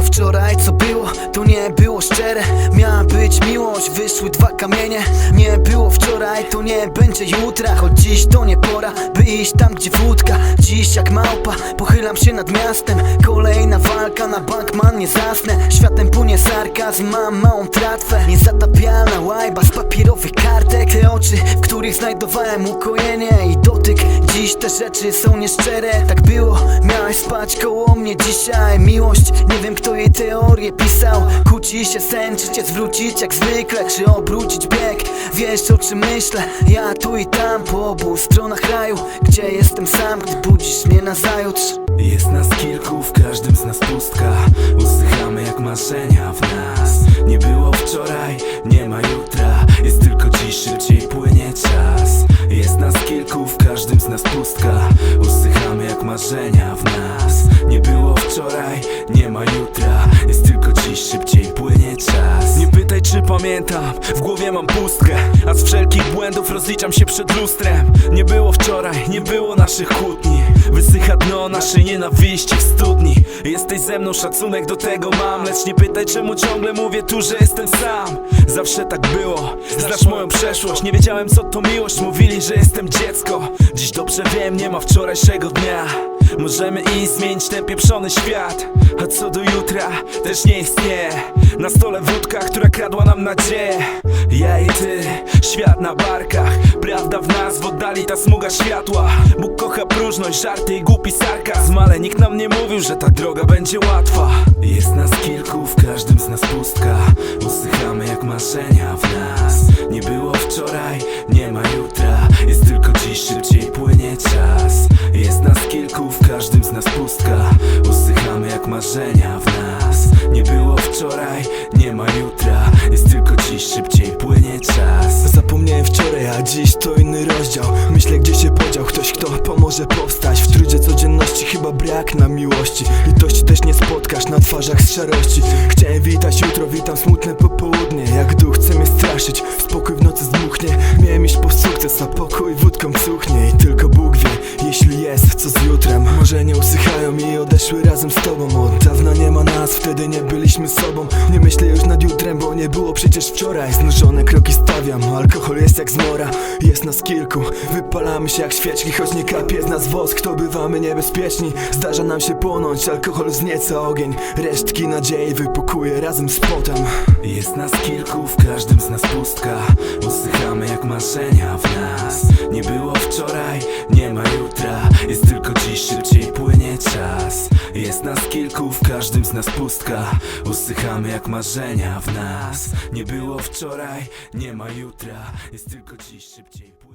wczoraj co było, to nie było szczere. Miała być miłość, wyszły dwa kamienie. Nie wczoraj, to nie będzie jutra Choć dziś to nie pora, by iść tam gdzie wódka. Dziś jak małpa, pochylam się nad miastem. Kolejna walka, na bank man nie zasnę. Światem płynie sarkazm, mam małą tratwę. Niezatapialna łajba z papierowych kartek. Te oczy, w których znajdowałem ukojenie i dotyk. Dziś te rzeczy są nieszczere, tak było Miałeś spać koło mnie dzisiaj. Miłość, nie wiem kto jej teorię pisał. Kłóci się sen, czy cię zwrócić jak zwykle Czy obrócić bieg, wiesz o czym myślę? Ja tu i tam, po obu stronach kraju Gdzie jestem sam, gdy budzisz mnie na zajutrz. Jest nas kilku, w każdym z nas pustka pamiętam, w głowie mam pustkę A z wszelkich błędów rozliczam się przed lustrem. Nie było wczoraj, nie było naszych kłótni. Wysycha dno naszej nienawiści w studni. Jesteś ze mną, szacunek do tego mam. Lecz nie pytaj czemu ciągle mówię tu, że jestem sam Zawsze tak było, znasz moją przeszłość. Nie wiedziałem co to miłość, mówili, że jestem dziecko. Dziś dobrze wiem, nie ma wczorajszego dnia. Możemy iść, zmienić ten pieprzony świat. A co do jutra, też nie istnieje. Na stole wódka, która kradła nam nadzieję. Ja i ty, świat na barkach. Prawda w nas, w oddali ta smuga światła. Bóg kocha próżność, żarty i głupi sarkazm. Ale nikt nam nie mówił, że ta droga będzie łatwa marzenia w nas. Nie było wczoraj, nie ma jutra. Jest tylko dziś, szybciej płynie czas. Jest nas kilku, w każdym z nas pustka. Usychamy jak marzenia w nas. Nie było wczoraj, nie ma jutra. Jest tylko dziś, szybciej płynie czas. Zapomniałem wczoraj, a dziś to inny rozdział. Myślę gdzie się podział. Ktoś kto pomoże powstać W trudzie codzienności brak na miłości. Litości też nie spotkasz na twarzach z szarości. Chciałem witać jutro, witam smutne popołudnie. Jak duch chce mnie straszyć, spokój w nocy zdmuchnie Miałem iść po sukces, a pokój wódką cuchnie. I tylko Bóg wie, nie usychają i odeszły razem z tobą Od dawna nie ma nas, wtedy nie byliśmy sobą. Nie myślę już nad jutrem, bo nie było przecież wczoraj. Znużone kroki stawiam, alkohol jest jak zmora. Jest nas kilku, wypalamy się jak świeczki Choć nie kapie z nas wosk, to bywamy niebezpieczni. Zdarza nam się płonąć, alkohol wznieca ogień. Resztki nadziei wypukuje razem z potem. Jest nas kilku, w każdym z nas pustka. Usychamy jak marzenia w nas. Nie było wczoraj, nie ma jutra. Jest tylko dziś, szybciej płynie czas. Jest nas kilku, w każdym z nas pustka. Usychamy jak marzenia w nas. Nie było wczoraj, nie ma jutra. Jest tylko dziś, szybciej płynie